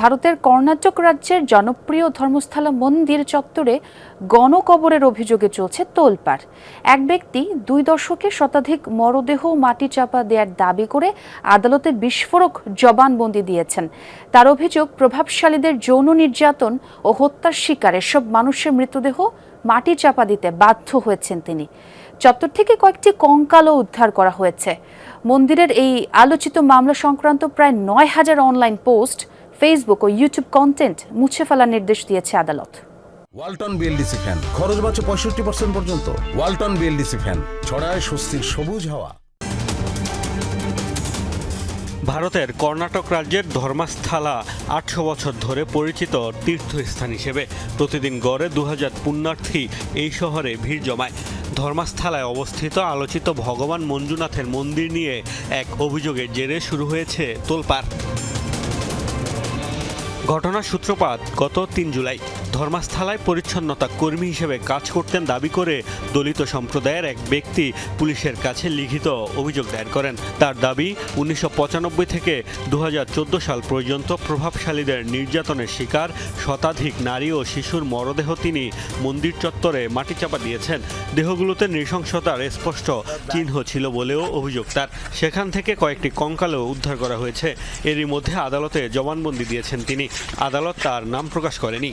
ভারতের কর্ণাটক রাজ্যের জনপ্রিয় ধর্মস্থলা মন্দির চত্বরে গণকবরের অভিযোগে চলছে তোলপাড়। এক ব্যক্তি দুই দশকে শতাধিক মরদেহ মাটি চাপা দেওয়ার দাবি করে আদালতে বিস্ফোরক জবানবন্দি দিয়েছেন। তার অভিযোগ, প্রভাবশালীদের যৌন নির্যাতন ও হত্যার শিকার এসব মানুষের মৃতদেহ মাটি চাপা দিতে বাধ্য হয়েছেন তিনি। চত্বর থেকে কয়েকটি কঙ্কালও উদ্ধার করা হয়েছে। মন্দিরের এই আলোচিত মামলা সংক্রান্ত প্রায় নয় হাজার অনলাইন পোস্ট ফেসবুক ও ইউটিউব কন্টেন্ট মুছে ফেলার নির্দেশ দিয়েছে আদালত। Walton BLDC fan. খরচ বাঁচে পঁয়ষট্টি পার্সেন্ট পর্যন্ত। Walton BLDC fan. ছড়ায় স্বস্তির সবুজ হাওয়া। ভারতের কর্ণাটক রাজ্যের ধর্মাস্থলা আটশো বছর ধরে পরিচিত তীর্থস্থান হিসেবে প্রতিদিন গড়ে দু হাজার পুণ্যার্থী এই শহরে ভিড় জমায়। ধর্মাস্থলায় অবস্থিত আলোচিত ভগবান মঞ্জুনাথের মন্দির নিয়ে এক অভিযোগের জেরে শুরু হয়েছে তোলপাড়। ঘটনার সূত্রপাত গত তিন জুলাই। ধর্মাস্থলায় পরিচ্ছন্নতা কর্মী হিসেবে কাজ করতেন দাবি করে দলিত সম্প্রদায়ের এক ব্যক্তি পুলিশের কাছে লিখিত অভিযোগ দায়ের করেন। তার দাবি, উনিশশো পঁচানব্বই থেকে দু হাজার চোদ্দ সাল পর্যন্ত প্রভাবশালীদের নির্যাতনের শিকার শতাধিক নারী ও শিশুর মরদেহ তিনি মন্দির চত্বরে মাটি চাপা দিয়েছেন। দেহগুলোতে নৃশংসতার স্পষ্ট চিহ্ন ছিল বলেও অভিযোগ তার। সেখান থেকে কয়েকটি কঙ্কালও উদ্ধার করা হয়েছে। এরই মধ্যে আদালতে জবানবন্দি দিয়েছেন তিনি। আদালত তার নাম প্রকাশ করেনি।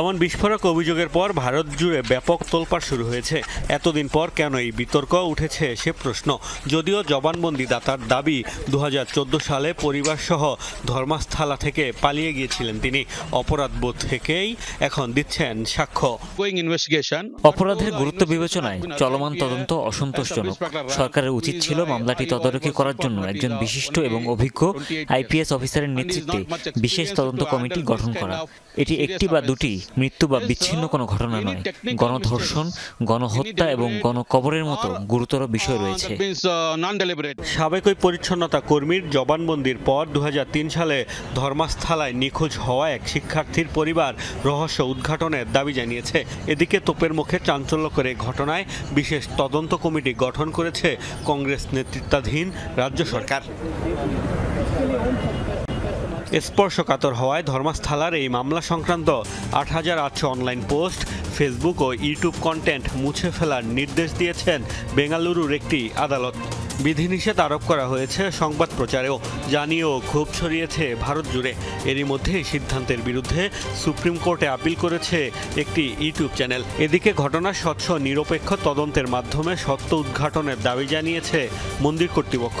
এমন বিস্ফোরক অভিযোগের পর ভারত জুড়ে ব্যাপক তোলপাড় শুরু হয়েছে। এতদিন পর কেন এই বিতর্ক উঠেছে সে প্রশ্ন। যদিও জবানবন্দি দাতার দাবি দুহাজার চোদ্দ সালে পরিবারসহ ধর্মস্থলা থেকে পালিয়ে গিয়েছিলেন তিনি। অপরাধবোধ থেকেই এখন দিচ্ছেন সাক্ষ্য। অপরাধের গুরুত্ব বিবেচনায় চলমান তদন্ত অসন্তোষজনক। সরকারের উচিত ছিল মামলাটি তদারকি করার জন্য একজন বিশিষ্ট এবং অভিজ্ঞ আইপিএস অফিসারের নেতৃত্বে বিশেষ তদন্ত কমিটি গঠন করা। এটি একটি বা দুটি মৃত্যু বা বিচ্ছিন্ন কোনো ঘটনা নয়। গণধর্ষণ, গণহত্যা এবং গণকবরের মতো গুরুতর বিষয় রয়েছে. সাবেক ওই পরিচ্ছন্নতা কর্মীর জবানবন্দির পর দু হাজার তিন সালে ধর্মস্থলায় নিখোঁজ হওয়া এক শিক্ষার্থীর পরিবার রহস্য উদ্ঘাটনের দাবি জানিয়েছে। এদিকে তোপের মুখে চাঞ্চল্যকর এই ঘটনায় বিশেষ তদন্ত কমিটি গঠন করেছে কংগ্রেস নেতৃত্বাধীন রাজ্য সরকার। স্পর্শকাতর হওয়ায় ধর্মস্থলার এই মামলা সংক্রান্ত আট হাজার আটশো অনলাইন পোস্ট, ফেসবুক ও ইউটিউব কন্টেন্ট মুছে ফেলার নির্দেশ দিয়েছেন বেঙ্গালুরুর একটি আদালত। বিধিনিষেধ আরোপ করা হয়েছে সংবাদ প্রচারেও, জানিয়েও ক্ষোভ ছড়িয়েছে ভারত জুড়ে। এরই মধ্যে সিদ্ধান্তের বিরুদ্ধে সুপ্রিম কোর্টে আপিল করেছে একটি ইউটিউব চ্যানেল। এদিকে ঘটনার স্বচ্ছ, নিরপেক্ষ তদন্তের মাধ্যমে সত্য উদ্ঘাটনের দাবি জানিয়েছে মন্দির কর্তৃপক্ষ।